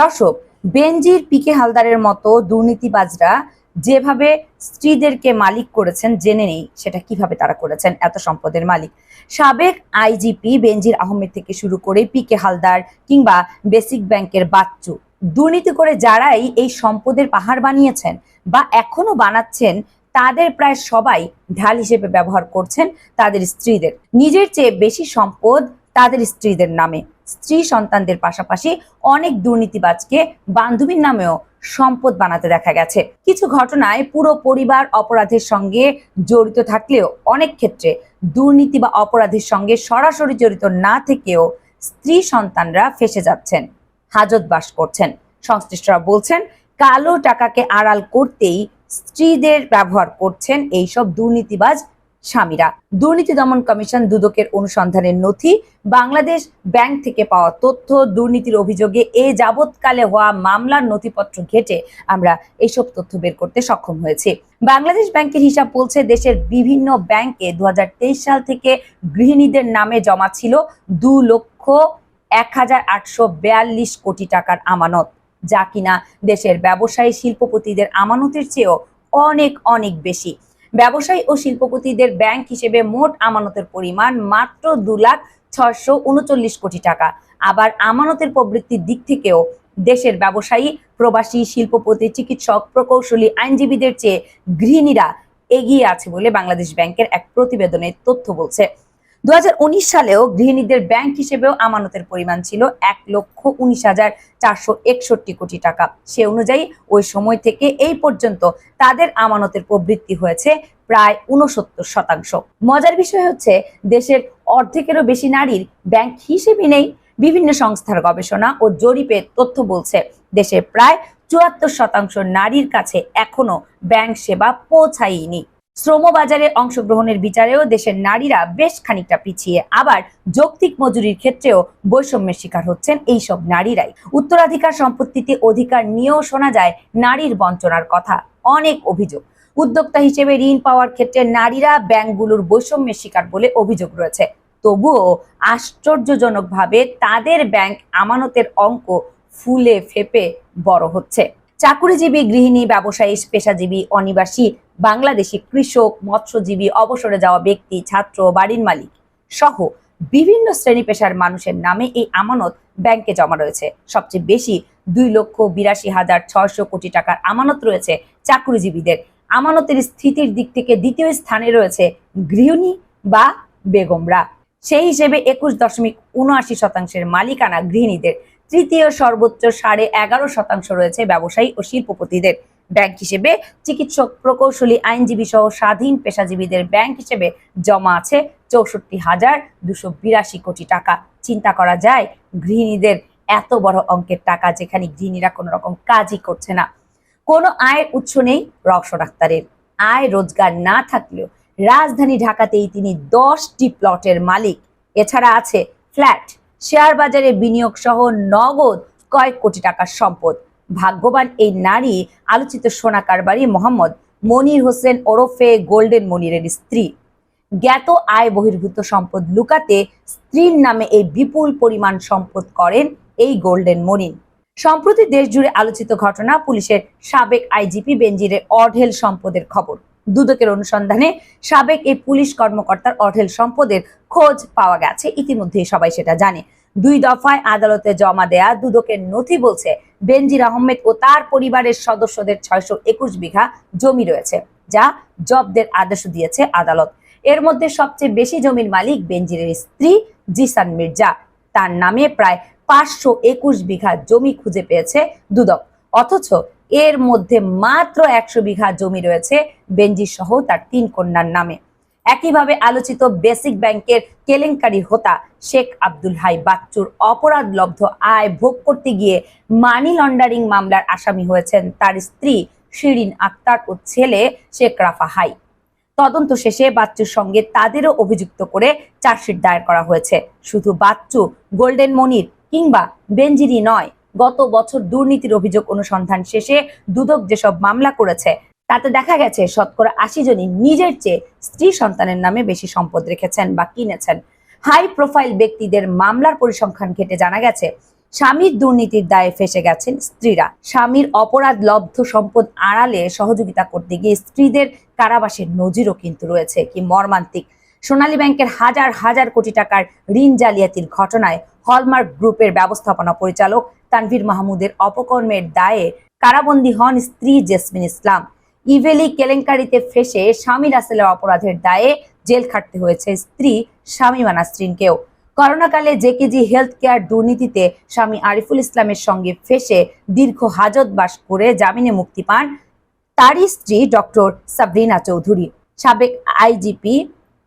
দর্শক, বেনজির পিকে হালদারের মতো দুর্নীতিবাজরা যেভাবে স্ত্রীদেরকে মালিক করেছেন, জেনে নেই সেটা কীভাবে তারা করেছেন, এত সম্পদের মালিক। সাবেক আইজিপি বেনজির আহমেদ থেকে শুরু করে পিকে হালদার কিংবা বেসিক ব্যাংকের বাচ্চু, দুর্নীতি করে যারাই এই সম্পদের পাহাড় বানিয়েছেন বা এখনও বানাচ্ছেন, তাদের প্রায় সবাই ঢাল হিসেবে ব্যবহার করছেন তাদের স্ত্রীদের। নিজের চেয়ে বেশি সম্পদ তাদের স্ত্রীদের নামে। স্ত্রী সন্তানদের পাশাপাশি অনেক দুর্নীতিবাজকে বান্ধবীর নামেও সম্পদ বানাতে দেখা গেছে। কিছু ঘটনায় পুরো পরিবার অপরাধের সঙ্গে জড়িত থাকলেও অনেক ক্ষেত্রে দুর্নীতি বা অপরাধের সঙ্গে সরাসরি জড়িত না থেকেও স্ত্রী সন্তানরা ফেসে যাচ্ছেন, হাজত বাস করছেন। সংশ্লিষ্টরা বলছেন, কালো টাকাকে আড়াল করতেই স্ত্রীদের ব্যবহার করছেন এইসব দুর্নীতিবাজ স্বামীরা। দুর্নীতি দমন কমিশন দুদকের অনুসন্ধানের নথি, বাংলাদেশ ব্যাংক থেকে পাওয়া তথ্য, দুর্নীতির অভিযোগে এ যাবৎকালে হওয়া মামলার নথিপত্র ঘেটে আমরা এইসব তথ্য বের করতে সক্ষম হয়েছি। বাংলাদেশ ব্যাংকের হিসাব বলছে, দেশের বিভিন্ন ব্যাংকে দু হাজার তেইশ সাল থেকে গৃহিণীদের নামে জমা ছিল দু লক্ষ এক হাজার আটশো বিয়াল্লিশ কোটি টাকার আমানত, যা কিনা দেশের ব্যবসায়ী শিল্পপতিদের আমানতের চেয়েও অনেক অনেক বেশি। ব্যবসায়ী ও শিল্পপতিদের ব্যাংক হিসেবে মোট আমানতের পরিমাণ মাত্র দু লাখ ছশো উনচল্লিশ কোটি টাকা। আবার আমানতের প্রবৃত্তির দিক থেকেও দেশের ব্যবসায়ী, প্রবাসী, শিল্পপতি, চিকিৎসক, প্রকৌশলী, আইনজীবীদের চেয়ে গৃহিণীরা এগিয়ে আছে বলে বাংলাদেশ ব্যাংকের এক প্রতিবেদনের তথ্য বলছে। দু হাজার উনিশ সালেও গৃহিণীদের ব্যাংক হিসেবেও আমানতের পরিমাণ ছিল এক লক্ষ উনিশ হাজার চারশো একষট্টি কোটি টাকা। সে অনুযায়ী ওই সময় থেকে এই পর্যন্ত তাদের আমানতের প্রবৃত্তি হয়েছে প্রায় উনসত্তর শতাংশ। মজার বিষয় হচ্ছে, দেশের অর্ধেকেরও বেশি নারীর ব্যাংক হিসেবে নেই। বিভিন্ন সংস্থার গবেষণা ও জরিপের তথ্য বলছে দেশের প্রায় চুয়াত্তর শতাংশ নারীর কাছে এখনও ব্যাংক সেবা পৌঁছায়নি। শ্রমবাজারে অংশগ্রহণের বিচারেও দেশের নারীরা বেশ খানিকটা পিছিয়ে। আবার যৌক্তিক মজুরির ক্ষেত্রেও বৈষম্যের শিকার হচ্ছেন এইসব নারীরাই। উত্তরাধিকার সম্পত্তিতে অধিকার নিয়েও শোনা যায় নারীর বঞ্চনার কথা। অনেক অভিযোগ। উদ্যোক্তা হিসেবে ঋণ পাওয়ার ক্ষেত্রে নারীরা ব্যাংকগুলোর বৈষম্যের শিকার বলে অভিযোগ রয়েছে। তবুও আশ্চর্যজনকভাবে তাদের ব্যাংক আমানতের অঙ্ক ফুলে ফেপে বড় হচ্ছে। চাকুরিজীবী গৃহিণী, ব্যবসায়ী, পেশাজীবী, অনিবাসী, বাংলাদেশি কৃষক, মৎস্যজীবী, অবসরে যাওয়া ব্যক্তি, ছাত্র, বাড়ির মালিক সহ বিভিন্ন শ্রেণি পেশার মানুষের নামে এই আমানত ব্যাংকে জমা রয়েছে। সবচেয়ে বেশি দুই লক্ষ বিরাশি হাজার ছয়শো কোটি টাকার আমানত রয়েছে চাকুরিজীবীদের। আমানতের স্থিতির দিক থেকে দ্বিতীয় স্থানে রয়েছে গৃহিণী বা বেগমরা। সেই হিসেবে একুশ দশমিক উনআশি শতাংশের মালিকানা গৃহিণীদের। তৃতীয় সর্বোচ্চ সাড়ে এগারো শতাংশ রয়েছে ব্যবসায়ী ও শিল্পপতিদের। ব্যাংক হিসেবে চিকিৎসক, প্রকৌশলী, আইনজীবী সহ স্বাধীন পেশাজীবীদের ব্যাংক হিসেবে জমা আছে চৌষট্টি হাজার দুশো বিরাশি কোটি টাকা। চিন্তা করা যায়, গৃহিণীদের এত বড় অঙ্কের টাকা যেখানে গৃহিণীরা কোনো রকম কাজই করছে না। কোনো আয়ের উৎস নেই রক্স ডাক্তারের। আয় রোজগার না থাকলেও রাজধানী ঢাকাতেই তিনি দশটি প্লটের মালিক। এছাড়া আছে ফ্ল্যাট শেয়ার বাজারে বিনিয়োগ সহ নগদ কয়েক কোটি টাকার সম্পদ। ভাগ্যবান এই নারী আলোচিত সোনা কারবারি মোহাম্মদ মনির হোসেন ওরফে গোল্ডেন মনিরের স্ত্রী। জ্ঞাত আয় বহির্ভূত সম্পদ লুকাতে স্ত্রীর নামে এই বিপুল পরিমাণ সম্পদ করেন এই গোল্ডেন মনির। সম্প্রতি দেশ জুড়ে আলোচিত ঘটনা পুলিশের সাবেক আইজিপি বেনজিরের অঢেল সম্পদের খবর। দুদকের অনুসন্ধানে সাবেক এই পুলিশ কর্মকর্তার অঢেল সম্পদের খোঁজ পাওয়া গেছে। ইতিমধ্যে সবাই সেটা জানে। দুই দফায় আদালতে জমা দেয়া দুদকের নথি বলছে, বেনজির আহমেদ ও তার পরিবারের সদস্যদের ছয়শো একুশ বিঘা জমি রয়েছে, যা জব্দের আদেশ দিয়েছে আদালত। এর মধ্যে সবচেয়ে বেশি জমির মালিক বেনজিরের স্ত্রী জিসান মির্জা। তার নামে প্রায় পাঁচশো একুশ বিঘা জমি খুঁজে পেয়েছে দুদক। অথচ এর মধ্যে মাত্র একশো বিঘা জমি রয়েছে বেঞ্জি সহ তার তিন কন্যার নামে। একইভাবে আলোচিত বেসিক ব্যাংকের কেলেঙ্কারি হোতা শেখ আব্দুল হাই বাচ্চুর অপরাধ লব্ধ আয় ভোগ করতে গিয়ে মানি লন্ডারিং মামলার আসামি হয়েছেন তার স্ত্রী শিরিন আক্তার ও ছেলে শেখ রাফা হাই। তদন্ত শেষে বাচ্চুর সঙ্গে তাদেরও অভিযুক্ত করে চার্জশিট দায়ের করা হয়েছে। শুধু বাচ্চু, গোল্ডেন মনির কিংবা বেঞ্জিরি নয় গত বছর দুর্নীতির অভিযোগ অনুসন্ধান শেষে দুদক যেসব মামলা করেছে, তাতে দেখা গেছে শতকরা আশি জনই নিজের চেয়ে স্ত্রী সন্তানের নামে বেশি সম্পদ রেখেছেন বা কিনেছেন। হাই প্রোফাইল ব্যক্তিদের মামলার পরিসংখ্যান ঘেটে জানা গেছে, স্বামীর দুর্নীতির দায়ে ফেসে গেছেন স্ত্রীরা। স্বামীর অপরাধ লব্ধ সম্পদ আড়ালে সহযোগিতা করতে গিয়ে স্ত্রীদের কারাবাসের নজিরও কিন্তু রয়েছে। কি মর্মান্তিক। সোনালী ব্যাংকের হাজার হাজার কোটি টাকার ঋণ জালিয়াতির ঘটনায় হলমার্ক গ্রুপের ব্যবস্থাপনা পরিচালক তানভীর মাহমুদের অপকর্মের দায়ে কারাবন্দী হন স্ত্রী জেসমিন ইসলাম। ইভেলি কেলেঙ্কারিতে ফেসে স্বামী রাসেলের অপরাধের দায়ে জেল খাটতে হয়েছে স্ত্রী শামীমা নাসরিনকেও। করোনাকালে জেকেজি হেলথ কেয়ার দুর্নীতিতে স্বামী আরিফুল ইসলামের সঙ্গে ফেসে দীর্ঘ হাজত বাস করে জামিনে মুক্তি পান তারই স্ত্রী ডক্টর সাবরিনা চৌধুরী। সাবেক আইজিপি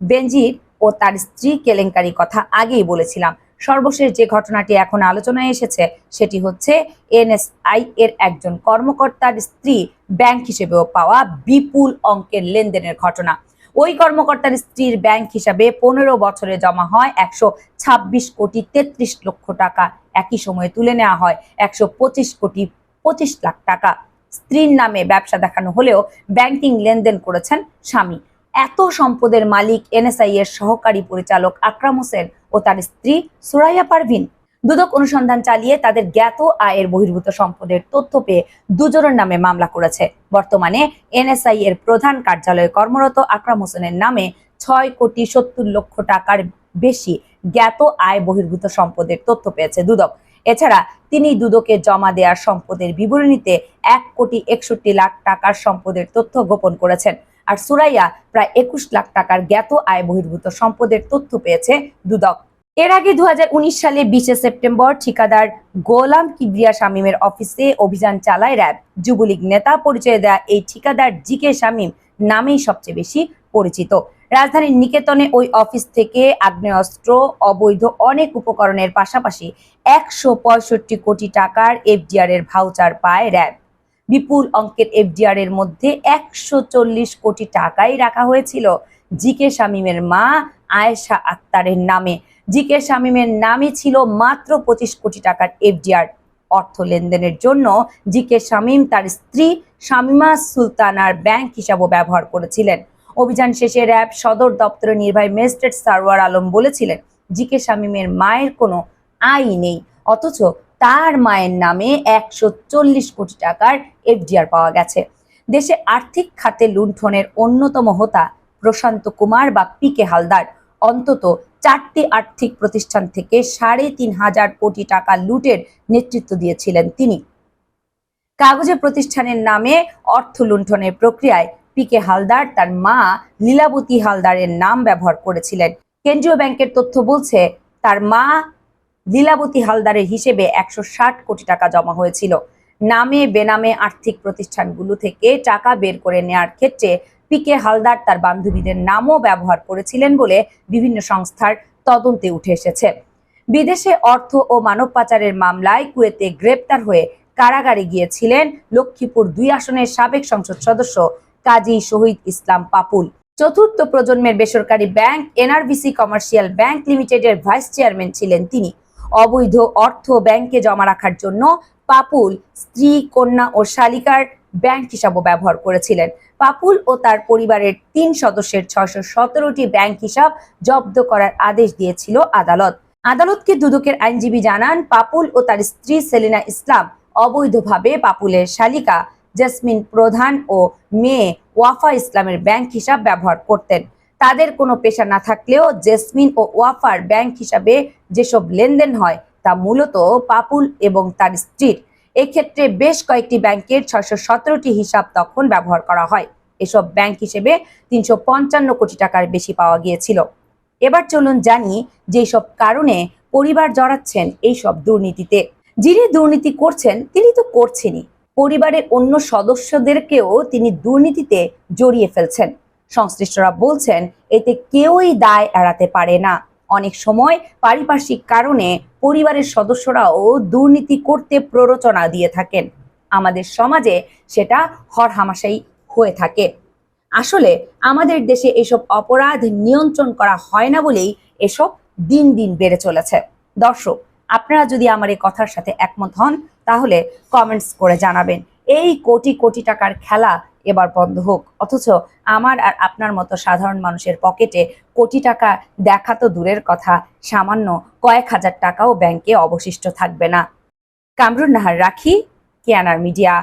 বেনজির ও তার স্ত্রী কেলেঙ্কারি কথা আগেই বলেছিলাম। সর্বশেষ যে ঘটনাটি এখন আলোচনায় এসেছে, সেটি হচ্ছে এনএসআই এর একজন কর্মকর্তার স্ত্রী ব্যাংক হিসেবেও পাওয়া বিপুল অঙ্কের লেনদেনের ঘটনা। ওই কর্মকর্তার স্ত্রীর ব্যাংক হিসাবে পনেরো বছরে জমা হয় একশো ছাব্বিশ কোটি তেত্রিশ লক্ষ টাকা। একই সময়ে তুলে নেওয়া হয় একশো পঁচিশ কোটি পঁচিশ লাখ টাকা। স্ত্রীর নামে ব্যবসা দেখানো হলেও ব্যাংকিং লেনদেন করেছেন স্বামী। এত সম্পদের মালিক, এনএসআই এর সহকারী পরিচালক আকরাম হোসেন ও তার স্ত্রী সুরাইয়া পারভিন। দুদক অনুসন্ধান চালিয়ে তাদের জ্ঞাত আয়ের বহির্ভূত সম্পদের তথ্য পেয়ে দুজনের নামে মামলা করেছে। বর্তমানে এনএসআই এর প্রধান কার্যালয়ে কর্মরত আকরাম হোসেনের নামে ছয় কোটি সত্তর লক্ষ টাকার বেশি জ্ঞাত আয় বহির্ভূত সম্পদের তথ্য পেয়েছে দুদক। এছাড়া তিনি দুদকে জমা দেওয়ার সম্পদের বিবরণীতে এক কোটি একষট্টি লাখ টাকার সম্পদের তথ্য গোপন করেছেন। আর সুরাইয়া প্রায় একুশ লাখ টাকার জ্ঞাত আয় বহির্ভূত সম্পদের তথ্য পেয়েছে দুদক। এর আগে দুহাজার উনিশ সালে বিশে সেপ্টেম্বর ঠিকাদার গোলাম কিবরিয়া শামীমের অফিসে অভিযান চালায় র্যাব। যুবলীগ নেতা পরিচয় দেয়া এই ঠিকাদার জি কে শামীম নামেই সবচেয়ে বেশি পরিচিত। রাজধানীর নিকেতনে ওই অফিস থেকে আগ্নেয়াস্ত্র, অবৈধ অনেক উপকরণের পাশাপাশি একশো পঁয়ষট্টি কোটি টাকার এফডিআর এর ভাউচার পায় র্যাব। বিপুল অঙ্কের এফডিআর এর মধ্যে একশো চল্লিশ কোটি টাকাই রাখা হয়েছিল জি কে শামীমের মা আয়েশা আক্তারের নামে। জি কে শামীমের নামে ছিল মাত্র পঁচিশ কোটি টাকার এফডিআর অর্থ লেনদেনের জন্য জি কে শামীম তার স্ত্রী শামিমা সুলতানার ব্যাংক হিসাবও ব্যবহার করেছিলেন। অভিযান শেষে র্যাব সদর দপ্তরের নির্বাহী ম্যাজিস্ট্রেট সারওয়ার আলম বলেছিলেন জি কে শামীমের মায়ের কোনো আয় নেই, অথচ তার মায়ের নামে একশো চল্লিশ কোটি টাকার এফডিআর পাওয়া গেছে। দেশে আর্থিক খাতে লুণ্ঠনের অন্যতম হোতা প্রশান্ত কুমার বা পি কে হালদার। অন্তত চারটি আর্থিক প্রতিষ্ঠান থেকে সাড়ে তিন হাজার কোটি টাকা লুটের নেতৃত্ব দিয়েছিলেন তিনি। কাগজে প্রতিষ্ঠানের নামে অর্থ লুণ্ঠনের প্রক্রিয়ায় পি কে হালদার তার মা লীলাবতী হালদারের নাম ব্যবহার করেছিলেন। কেন্দ্রীয় ব্যাংকের তথ্য বলছে, তার মা লীলাবতী হালদারের হিসেবে একশো ষাট কোটি টাকা জমা হয়েছিল। নামে বেনামে আর্থিক প্রতিষ্ঠানগুলো থেকে টাকা বের করে নেয়ার ক্ষেত্রে পিকে হালদার তার বান্ধবীদের নামও ব্যবহার করেছিলেন বলে বিভিন্ন সংস্থার তদন্তে উঠে এসেছে। বিদেশে অর্থ ও মানব পাচারের মামলায় কুয়েতে গ্রেপ্তার হয়ে কারাগারে গিয়েছিলেন লক্ষ্মীপুর দুই আসনের সাবেক সংসদ সদস্য কাজী শহীদ ইসলাম পাপুল। চতুর্থ প্রজন্মের বেসরকারি ব্যাংক, এনআরবিসি কমার্শিয়াল ব্যাংক লিমিটেডের ভাইস চেয়ারম্যান ছিলেন তিনি। অবৈধ অর্থ ব্যাংকে জমা রাখার জন্য পাপুল, স্ত্রী, কন্যা ও শালিকার ব্যাংক হিসাবও ব্যবহার করেছিলেন। পাপুল ও তার পরিবারের তিন সদস্যের ছয়শো সতেরোটি ব্যাংক হিসাব জব্দ করার আদেশ দিয়েছিল আদালত। আদালতকে দুদকের আইনজীবী জানান, পাপুল ও তার স্ত্রী সেলিনা ইসলাম অবৈধভাবে পাপুলের শালিকা জেসমিন প্রধান ও মেয়ে ওয়াফা ইসলামের ব্যাংক হিসাব ব্যবহার করতেন। তাদের কোনো পেশা না থাকলেও জেসমিন ও ওয়াফার ব্যাংক হিসাবে যেসব লেনদেন হয়, তা মূলত পাপুল এবং তার স্ত্রীর। এক্ষেত্রে বেশ কয়েকটি ব্যাংকের ছয়শো সতেরোটি হিসাব তখন ব্যবহার করা হয়। এসব ব্যাংক হিসেবে তিনশো পঞ্চান্ন কোটি টাকার বেশি পাওয়া গিয়েছিল। এবার চলুন জানি যে সব কারণে পরিবার জড়াচ্ছেন এই সব দুর্নীতিতে। যিনি দুর্নীতি করছেন, তিনি তো করছেনই। পরিবারের অন্য সদস্যদেরকেও তিনি দুর্নীতিতে জড়িয়ে ফেলছেন। সংশ্লিষ্টরা বলছেন, এতে কেউই দায় এড়াতে পারে না। অনেক সময় পারিপার্শ্বিক কারণে পরিবারের সদস্যরাও দুর্নীতি করতে প্ররোচনা দিয়ে থাকেন। আমাদের সমাজে সেটা হরহামাশাই হয়ে থাকে। আসলে আমাদের দেশে এসব অপরাধ নিয়ন্ত্রণ করা হয় না বলেই এসব দিন দিন বেড়ে চলেছে। দর্শক, আপনারা যদি আমার এই কথার সাথে একমত হন, তাহলে কমেন্টস করে জানাবেন। এই কোটি কোটি টাকার খেলা এবার বন্ধ হোক। অথচ আমার আর আপনার মতো সাধারণ মানুষের পকেটে কোটি টাকা দেখা তো দূরের কথা, সামান্য কয়েক হাজার টাকাও ব্যাংকে অবশিষ্ট থাকবে না। কামরুন নাহার রাখি, কেয়ানার মিডিয়া।